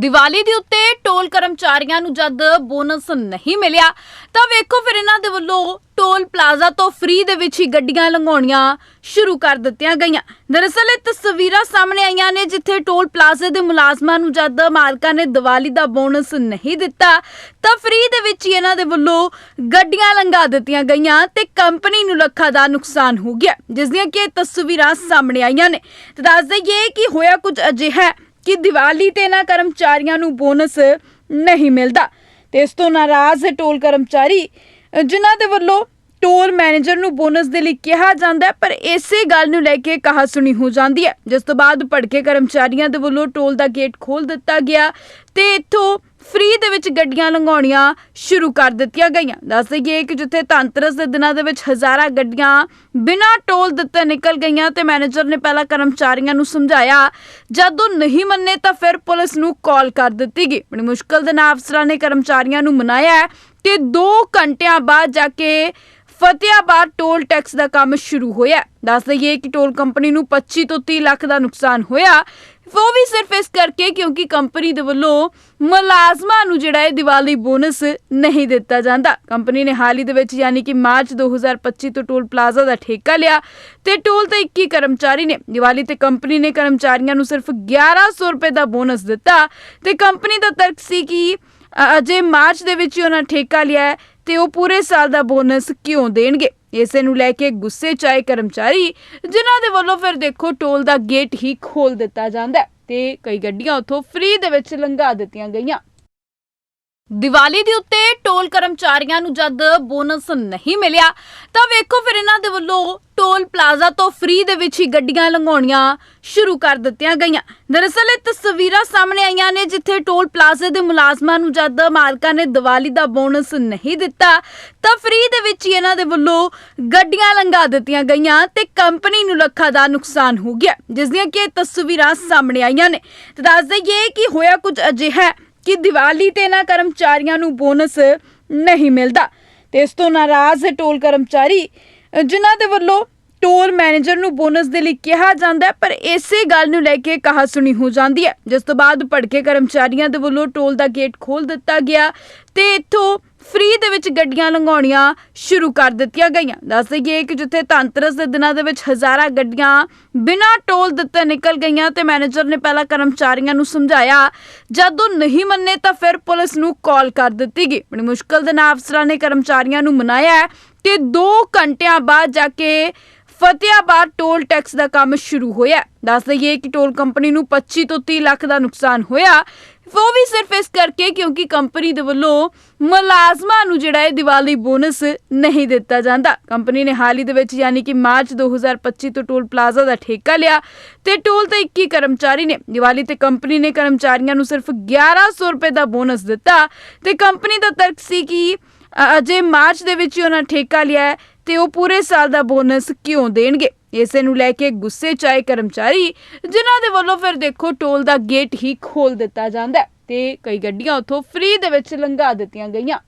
ਦੀਵਾਲੀ ਦੇ ਉੱਤੇ ਟੋਲ ਕਰਮਚਾਰੀਆਂ ਨੂੰ ਜਦ ਬੋਨਸ ਨਹੀਂ ਮਿਲਿਆ, ਤਾਂ ਵੇਖੋ ਫਿਰ ਇਹਨਾਂ ਦੇ ਵੱਲੋਂ ਟੋਲ ਪਲਾਜ਼ਾ ਤੋਂ ਫ੍ਰੀ ਦੇ ਵਿੱਚ ਹੀ ਗੱਡੀਆਂ ਲੰਘਾਉਣੀਆਂ ਸ਼ੁਰੂ ਕਰ ਦਿੱਤੀਆਂ ਗਈਆਂ। ਦਰਅਸਲ ਇਹ ਤਸਵੀਰਾਂ ਸਾਹਮਣੇ ਆਈਆਂ ਨੇ ਜਿੱਥੇ ਟੋਲ ਪਲਾਜ਼ੇ ਦੇ ਮੁਲਾਜ਼ਮਾਂ ਨੂੰ ਜਦ ਮਾਲਕਾਂ ਨੇ ਦੀਵਾਲੀ ਦਾ ਬੋਨਸ ਨਹੀਂ ਦਿੱਤਾ, ਤਾਂ ਫ੍ਰੀ ਦੇ ਵਿੱਚ ਹੀ ਇਹਨਾਂ ਦੇ ਵੱਲੋਂ ਗੱਡੀਆਂ ਲੰਘਾ ਦਿੱਤੀਆਂ ਗਈਆਂ ਤੇ ਕੰਪਨੀ ਨੂੰ ਲੱਖਾਂ ਦਾ ਨੁਕਸਾਨ ਹੋ ਗਿਆ, ਜਿਸ ਦੀਆਂ ਕਿ ਇਹ ਤਸਵੀਰਾਂ ਸਾਹਮਣੇ ਆਈਆਂ ਨੇ। ਤੇ ਦੱਸ ਦਈਏ ਕਿ ਹੋਇਆ ਕੁਝ ਅਜਿਹਾ ਕਿ ਦੀਵਾਲੀ ਤੇ ਇਹਨਾਂ ਕਰਮਚਾਰੀਆਂ ਨੂੰ ਬੋਨਸ ਨਹੀਂ ਮਿਲਦਾ। ਤੇ ਇਸ ਤੋਂ ਨਾਰਾਜ਼ ਟੋਲ ਕਰਮਚਾਰੀ, ਜਿਨ੍ਹਾਂ ਦੇ ਵੱਲੋਂ ਟੋਲ ਮੈਨੇਜਰ ਨੂੰ ਬੋਨਸ ਦੇ ਲਈ ਕਿਹਾ ਜਾਂਦਾ ਪਰ ਇਸੇ ਗੱਲ ਨੂੰ ਲੈ ਕੇ ਕਹਾ ਸੁਣੀ ਹੋ ਜਾਂਦੀ ਹੈ। ਜਿਸ ਤੋਂ ਬਾਅਦ ਭੜਕੇ ਕਰਮਚਾਰੀਆਂ ਦੇ ਵੱਲੋਂ ਟੋਲ ਦਾ ਗੇਟ ਖੋਲ ਦਿੱਤਾ ਗਿਆ ਤੇ ਇੱਥੋਂ ਫ੍ਰੀ ਦੇ ਵਿੱਚ ਗੱਡੀਆਂ ਲੰਘਾਉਣੀਆਂ ਸ਼ੁਰੂ ਕਰ ਦਿੱਤੀਆਂ ਗਈਆਂ। ਦੱਸ ਦਈਏ ਕਿ ਜਿੱਥੇ ਧਨਤੇਰਸ ਦੇ ਦਿਨਾਂ ਦੇ ਵਿੱਚ ਹਜ਼ਾਰਾਂ ਗੱਡੀਆਂ ਬਿਨਾਂ ਟੋਲ ਦਿੱਤੇ ਨਿਕਲ ਗਈਆਂ ਤੇ ਮੈਨੇਜਰ ਨੇ ਪਹਿਲਾਂ ਕਰਮਚਾਰੀਆਂ ਨੂੰ ਸਮਝਾਇਆ, ਜਦ ਉਹ ਨਹੀਂ ਮੰਨੇ ਤਾਂ ਫਿਰ ਪੁਲਿਸ ਨੂੰ ਕਾਲ ਕਰ ਦਿੱਤੀ ਗਈ। ਬੜੀ ਮੁਸ਼ਕਲ ਦੇ ਨਾਲ ਅਫਸਰਾਂ ਨੇ ਕਰਮਚਾਰੀਆਂ ਨੂੰ ਮਨਾਇਆ ਕਿ ਤੇ 2 ਘੰਟਿਆਂ ਬਾਅਦ ਜਾ ਕੇ ਫਤਿਆਬਾਦ ਟੋਲ ਟੈਕਸ ਦਾ ਕੰਮ ਸ਼ੁਰੂ ਹੋਇਆ ਦੱਸ ਦਈਏ ਕਿ ਟੋਲ ਕੰਪਨੀ ਨੂੰ 25 ਤੋਂ 30 ਲੱਖ ਦਾ ਨੁਕਸਾਨ ਹੋਇਆ। ਉਹ ਵੀ ਸਿਰਫ ਇਸ ਕਰਕੇ ਕਿਉਂਕਿ ਕੰਪਨੀ ਦੇ ਵੱਲੋਂ ਮੁਲਾਜ਼ਮਾਂ ਨੂੰ ਜਿਹੜਾ ਹੈ ਦੀਵਾਲੀ ਬੋਨਸ ਨਹੀਂ ਦਿੱਤਾ ਜਾਂਦਾ। ਕੰਪਨੀ ਨੇ ਹਾਲ ਹੀ ਦੇ ਵਿੱਚ ਯਾਨੀ ਕਿ ਮਾਰਚ 2025 ਤੋਂ ਟੋਲ ਪਲਾਜ਼ਾ ਦਾ ਠੇਕਾ ਲਿਆ ਤੇ ਟੋਲ ਤੇ 21 ਕਰਮਚਾਰੀ ਨੇ। ਦੀਵਾਲੀ ਤੇ ਕੰਪਨੀ ਨੇ ਕਰਮਚਾਰੀਆਂ ਨੂੰ ਸਿਰਫ 1100 ਰੁਪਏ ਦਾ ਬੋਨਸ ਦਿੱਤਾ ਤੇ ਕੰਪਨੀ ਦਾ ਤਰਕ ਸੀ ਕਿ ਅਜੇ ਮਾਰਚ ਦੇ ਵਿੱਚ ਹੀ ਉਹਨਾਂ ਠੇਕਾ ਲਿਆ ਹੈ। ਤੇ ਉਹ ਪੂਰੇ ਸਾਲ ਦਾ ਬੋਨਸ ਕਿਉਂ ਦੇਣਗੇ? ਇਸੇ ਨੂੰ ਲੈ ਕੇ ਗੁੱਸੇ ਚ ਆਏ ਕਰਮਚਾਰੀ, ਜਿਨ੍ਹਾਂ ਦੇ ਵੱਲੋਂ ਫਿਰ ਦੇਖੋ ਟੋਲ ਦਾ ਗੇਟ ਹੀ ਖੋਲ ਦਿੱਤਾ ਜਾਂਦਾ ਤੇ ਕਈ ਗੱਡੀਆਂ ਉੱਥੋਂ ਫ੍ਰੀ ਦੇ ਵਿੱਚ ਲੰਘਾ ਦਿੱਤੀਆਂ ਗਈਆਂ। ਦੀਵਾਲੀ ਦੇ ਉੱਤੇ ਟੋਲ ਕਰਮਚਾਰੀਆਂ ਨੂੰ ਜਦ ਬੋਨਸ ਨਹੀਂ ਮਿਲਿਆ, ਤਾਂ ਵੇਖੋ ਫਿਰ ਇਹਨਾਂ ਦੇ ਵੱਲੋਂ ਟੋਲ ਪਲਾਜ਼ਾ ਤੋਂ ਫ੍ਰੀ ਦੇ ਵਿੱਚ ਹੀ ਗੱਡੀਆਂ ਲੰਘਾਉਣੀਆਂ ਸ਼ੁਰੂ ਕਰ ਦਿੱਤੀਆਂ ਗਈਆਂ। ਦਰਅਸਲ ਇਹ ਤਸਵੀਰਾਂ ਸਾਹਮਣੇ ਆਈਆਂ ਨੇ ਜਿੱਥੇ ਟੋਲ ਪਲਾਜ਼ੇ ਦੇ ਮੁਲਾਜ਼ਮਾਂ ਨੂੰ ਜਦ ਮਾਲਕਾਂ ਨੇ ਦੀਵਾਲੀ ਦਾ ਬੋਨਸ ਨਹੀਂ ਦਿੱਤਾ, ਤਾਂ ਫ੍ਰੀ ਦੇ ਵਿੱਚ ਹੀ ਇਹਨਾਂ ਦੇ ਵੱਲੋਂ ਗੱਡੀਆਂ ਲੰਘਾ ਦਿੱਤੀਆਂ ਗਈਆਂ ਤੇ ਕੰਪਨੀ ਨੂੰ ਲੱਖਾਂ ਦਾ ਨੁਕਸਾਨ ਹੋ ਗਿਆ, ਜਿਸ ਦੀਆਂ ਕਿ ਇਹ ਤਸਵੀਰਾਂ ਸਾਹਮਣੇ ਆਈਆਂ ਨੇ। ਤੇ ਦੱਸ ਦਈਏ ਕਿ ਹੋਇਆ ਕੁਝ ਅਜਿਹਾ ਕਿ ਦੀਵਾਲੀ ਤੇ ਇਹਨਾਂ ਕਰਮਚਾਰੀਆਂ ਨੂੰ ਬੋਨਸ ਨਹੀਂ ਮਿਲਦਾ। ਤੇ ਇਸ ਤੋਂ ਨਾਰਾਜ਼ ਟੋਲ ਕਰਮਚਾਰੀ ਜਿਨ੍ਹਾਂ ਦੇ ਵੱਲੋਂ ਟੋਲ ਮੈਨੇਜਰ ਨੂੰ ਬੋਨਸ ਦੇ ਲਈ ਕਿਹਾ ਜਾਂਦਾ ਹੈ, ਪਰ ਇਸੇ ਗੱਲ ਨੂੰ ਲੈ ਕੇ ਕਹਾ ਸੁਣੀ ਹੋ ਜਾਂਦੀ ਹੈ। ਜਿਸ ਤੋਂ ਬਾਅਦ ਭੜਕੇ ਕਰਮਚਾਰੀਆਂ ਦੇ ਵੱਲੋਂ ਟੋਲ ਦਾ ਗੇਟ ਖੋਲ ਦਿੱਤਾ ਗਿਆ ਤੇ ਇੱਥੋਂ ਫ੍ਰੀ ਦੇ ਵਿੱਚ ਗੱਡੀਆਂ ਲੰਘਾਉਣੀਆਂ ਸ਼ੁਰੂ ਕਰ ਦਿੱਤੀਆਂ ਗਈਆਂ। ਦੱਸ ਦਈਏ ਕਿ ਜਿੱਥੇ ਧਨਤੇਰਸ ਦੇ ਦਿਨਾਂ ਦੇ ਵਿੱਚ ਹਜ਼ਾਰਾਂ ਗੱਡੀਆਂ ਬਿਨਾਂ ਟੋਲ ਦਿੱਤੇ ਨਿਕਲ ਗਈਆਂ ਤੇ ਮੈਨੇਜਰ ਨੇ ਪਹਿਲਾਂ ਕਰਮਚਾਰੀਆਂ ਨੂੰ ਸਮਝਾਇਆ, ਜਦ ਉਹ ਨਹੀਂ ਮੰਨੇ ਤਾਂ ਫਿਰ ਪੁਲਿਸ ਨੂੰ ਕਾਲ ਕਰ ਦਿੱਤੀ ਗਈ। ਬੜੀ ਮੁਸ਼ਕਲ ਦੇ ਨਾਲ ਅਫਸਰਾਂ ਨੇ ਕਰਮਚਾਰੀਆਂ ਨੂੰ ਮਨਾਇਆ ਕਿ ਤੇ 2 ਘੰਟਿਆਂ ਬਾਅਦ ਜਾ ਕੇ ਫਤਿਆਬਾਦ ਟੋਲ ਟੈਕਸ ਦਾ ਕੰਮ ਸ਼ੁਰੂ ਹੋਇਆ ਦੱਸ ਦਈਏ ਕਿ ਟੋਲ ਕੰਪਨੀ ਨੂੰ 25 ਤੋਂ 30 ਲੱਖ ਦਾ ਨੁਕਸਾਨ ਹੋਇਆ। ਉਹ ਵੀ ਸਿਰਫ ਇਸ ਕਰਕੇ ਕਿਉਂਕਿ ਕੰਪਨੀ ਦੇ ਵੱਲੋਂ ਮੁਲਾਜ਼ਮਾਂ ਨੂੰ ਜਿਹੜਾ ਹੈ ਦੀਵਾਲੀ ਬੋਨਸ ਨਹੀਂ ਦਿੱਤਾ ਜਾਂਦਾ। ਕੰਪਨੀ ਨੇ ਹਾਲ ਹੀ ਦੇ ਵਿੱਚ ਯਾਨੀ ਕਿ ਮਾਰਚ 2025 ਤੋਂ ਟੋਲ ਪਲਾਜ਼ਾ ਦਾ ਠੇਕਾ ਲਿਆ ਤੇ ਟੋਲ ਤੇ 21 ਕਰਮਚਾਰੀ ਨੇ। ਦੀਵਾਲੀ ਤੇ ਕੰਪਨੀ ਨੇ ਕਰਮਚਾਰੀਆਂ ਨੂੰ ਸਿਰਫ 1100 ਰੁਪਏ ਦਾ ਬੋਨਸ ਦਿੱਤਾ ਤੇ ਕੰਪਨੀ ਦਾ ਤਰਕ ਸੀ ਕਿ ਅਜੇ ਮਾਰਚ ਦੇ ਵਿੱਚ ਹੀ ਉਹਨਾਂ ਠੇਕਾ ਲਿਆ ਹੈ। ਤੇ ਉਹ ਪੂਰੇ ਸਾਲ ਦਾ ਬੋਨਸ ਕਿਉਂ ਦੇਣਗੇ? ਇਸੇ ਨੂੰ ਲੈ ਕੇ ਗੁੱਸੇ ਚ ਆਏ ਕਰਮਚਾਰੀ, ਜਿਨ੍ਹਾਂ ਦੇ ਵੱਲੋਂ ਫਿਰ ਦੇਖੋ ਟੋਲ ਦਾ ਗੇਟ ਹੀ ਖੋਲ ਦਿੱਤਾ ਜਾਂਦਾ ਹੈ ਤੇ ਕਈ ਗੱਡੀਆਂ ਉੱਥੋਂ ਫ੍ਰੀ ਦੇ ਵਿੱਚ ਲੰਘਾ ਦਿੱਤੀਆਂ ਗਈਆਂ।